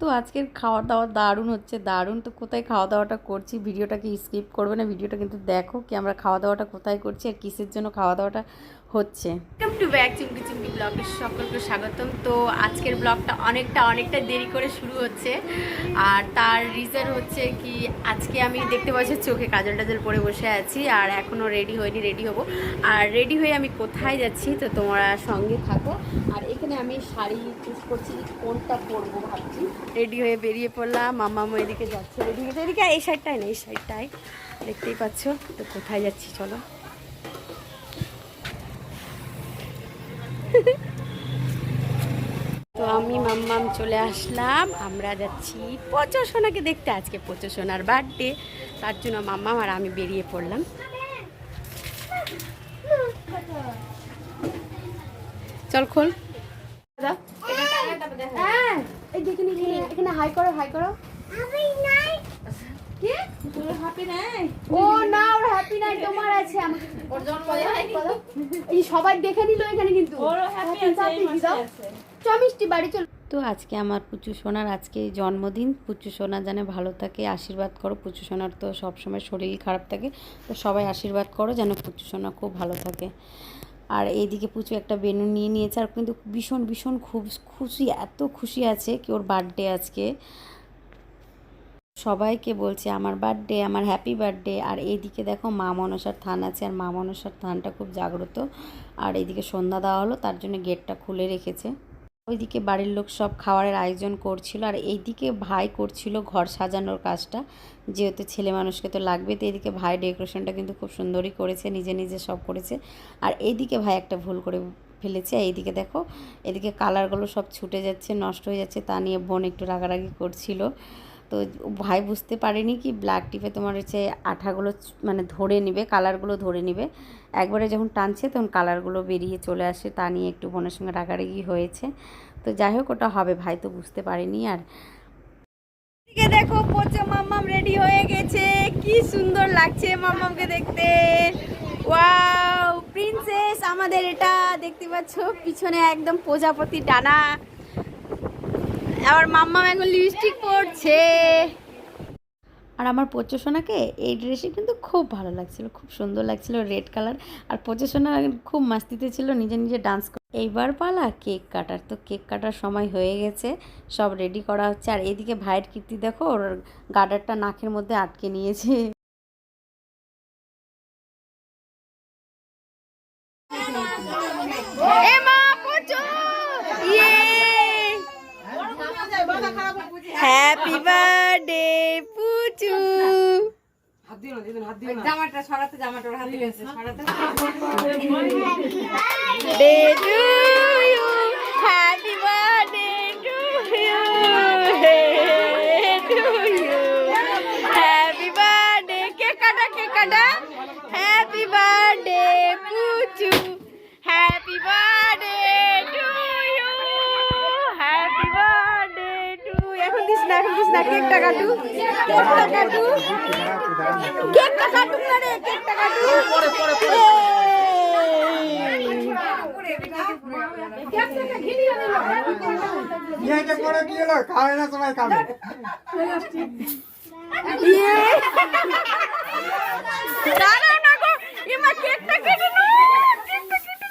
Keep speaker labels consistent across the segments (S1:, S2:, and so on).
S1: তো আজকের খাওয়া দাওয়া দারুণ হচ্ছে, দারুণ। তো কোথায় খাওয়া দাওয়াটা করছি? ভিডিওটাকে স্কিপ করবে না, ভিডিওটা কিন্তু দেখো কি আমরা খাওয়া দাওয়াটা কোথায় করছি আর কিসের জন্য খাওয়া দাওয়াটা হচ্ছে।
S2: টু সকলকে স্বাগতম। তো আজকের ব্লগটা অনেকটা অনেকটা দেরি করে শুরু হচ্ছে। আর তার রিজন হচ্ছে কি, আজকে আমি দেখতে পাচ্ছি চোখে কাজল টাজল পরে বসে আছি, আর এখনও রেডি হয়নি রেডি হব। আর রেডি হয়ে আমি কোথায় যাচ্ছি, তো তোমরা সঙ্গে থাকো। আর এখানে আমি শাড়ি চুজ করছি কোনটা পরবো ভাবছি। রেডি হয়ে বেরিয়ে পড়লাম মামা এদিকে যাচ্ছে। রেডি হয়ে এদিকে, এই সাইডটাই না, এই সাইডটাই দেখতেই পাচ্ছ, তো কোথায় যাচ্ছি, চলো। তো আমি মাম্মাম চলে আসলাম। আমরা যাচ্ছি পচো সোনাকে দেখতে। আজকে পচো সোনার বার্থডে তার জন্য মাম্মাম আর আমি বেরিয়ে পড়লাম। চল খোল। হ্যাঁ, হাই করো হাই করো। কি? ও না হ্যাপি নাই তোমার আছে আমাকে এই সবাই দেখে নিল এখানে কিন্তু। Happy দাও। চ মিষ্টি বাড়ি চল।
S1: তো আজকে আমার পুচু সোনার আজকে জন্মদিন। পুচু সোনা জানে ভালো থাকে আশীর্বাদ করো। পুচু সোনার তো সবসময় শরীর খারাপ থাকে তো সবাই আশীর্বাদ করো যেন পুচু সোনা খুব ভালো থাকে। আর এইদিকে পুচু একটা বেনু নিয়ে নিয়েছে আর কিন্তু ভীষণ ভীষণ খুব খুশি এত খুশি আছে কি ওর বার্থডে আজকে। সবাইকে বলছে, আমার বার্থডে আমার হ্যাপি বার্থডে আর এইদিকে দেখো মা মনসার থান আছে, আর মা মনসার থানটা খুব জাগ্রত। আর এইদিকে সন্ধ্যা দেওয়া হলো, তার জন্য গেটটা খুলে রেখেছে। ওইদিকে বাড়ির লোক সব খাবারের আয়োজন করছিল, আর এইদিকে ভাই করছিল ঘর সাজানোর কাজটা। যেহেতু ছেলে মানুষকে তো লাগবে, তো এইদিকে ভাই ডেকোরেশনটা কিন্তু খুব সুন্দরই করেছে, নিজে নিজে সব করেছে। আর এইদিকে ভাই একটা ভুল করে ফেলেছে এইদিকে দেখো, এদিকে কালারগুলো সব ছুটে যাচ্ছে, নষ্ট হয়ে যাচ্ছে, তা নিয়ে বোন একটু রাগারাগি করছিল। তো ভাই বুঝতে পারেনি কি ব্ল্যাক টিপে তোমার হচ্ছে আঠাগুলো মানে ধরে নেবে কালারগুলো ধরে নেবে। একবারে যখন টানছে তখন কালারগুলো বেরিয়ে চলে আসে, তা নিয়ে একটু বোনের সঙ্গে রাগারাগি হয়েছে। তো যাই হোক, ওটা হবে, ভাই তো বুঝতে পারেনি আর
S2: দেখো, পচো মাম্মাম রেডি হয়ে গেছে। কি সুন্দর লাগছে মাম্মামকে দেখতে। ওয়াও প্রিন্সেস আমাদের এটা দেখতে পাচ্ছ? পিছনে একদম প্রজাপতি ডানা। আবার মাম্মা এখন লিপস্টিক পরছে।
S1: আর আমার পচো সোনাকে এই ড্রেসে কিন্তু খুব ভালো লাগছিল খুব সুন্দর লাগছিল রেড কালার আর পচো সোনা খুব মাস্তিতে ছিল নিজে নিজে ডান্স এইবার পালা কেক কাটার। তো কেক কাটার সময় হয়ে গেছে সব রেডি করা হচ্ছে। আর এদিকে ভাইয়ের কীর্তি দেখো ওর গার্ডারটা নাকের মধ্যে আটকে নিয়েছে।
S2: এ মা পচো ইয়ে হ্যাপি বার্থডে পুচু জামাটা সরাতে জামাটা হাতে সরাতে। Day to happy birthday to you to you happy birthday cake কাটা কেক কাটা happy birthday Puchu happy birthday to you happy birthday to এখন দিস না কেকটা কাটু? কেকটা কাটু? কেকটা কাটু না রে কেকটা কাটু পরে পরে
S3: ইয়েকে পরে কি হলো? খাবে না সবাই খাবে।
S2: দাঁড়াও না গো এমা কেকটা কেটে নো কেকটা কেটে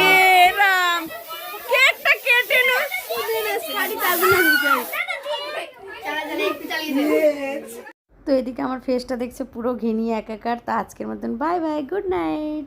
S2: এ রাম কেকটা কেটে নো শাড়ি চাবি না
S1: তো এদিকে আমার ফেসটা দেখছে পুরো ঘেনিয়ে একাকার, তা আজকের মতন বাই বাই গুড নাইট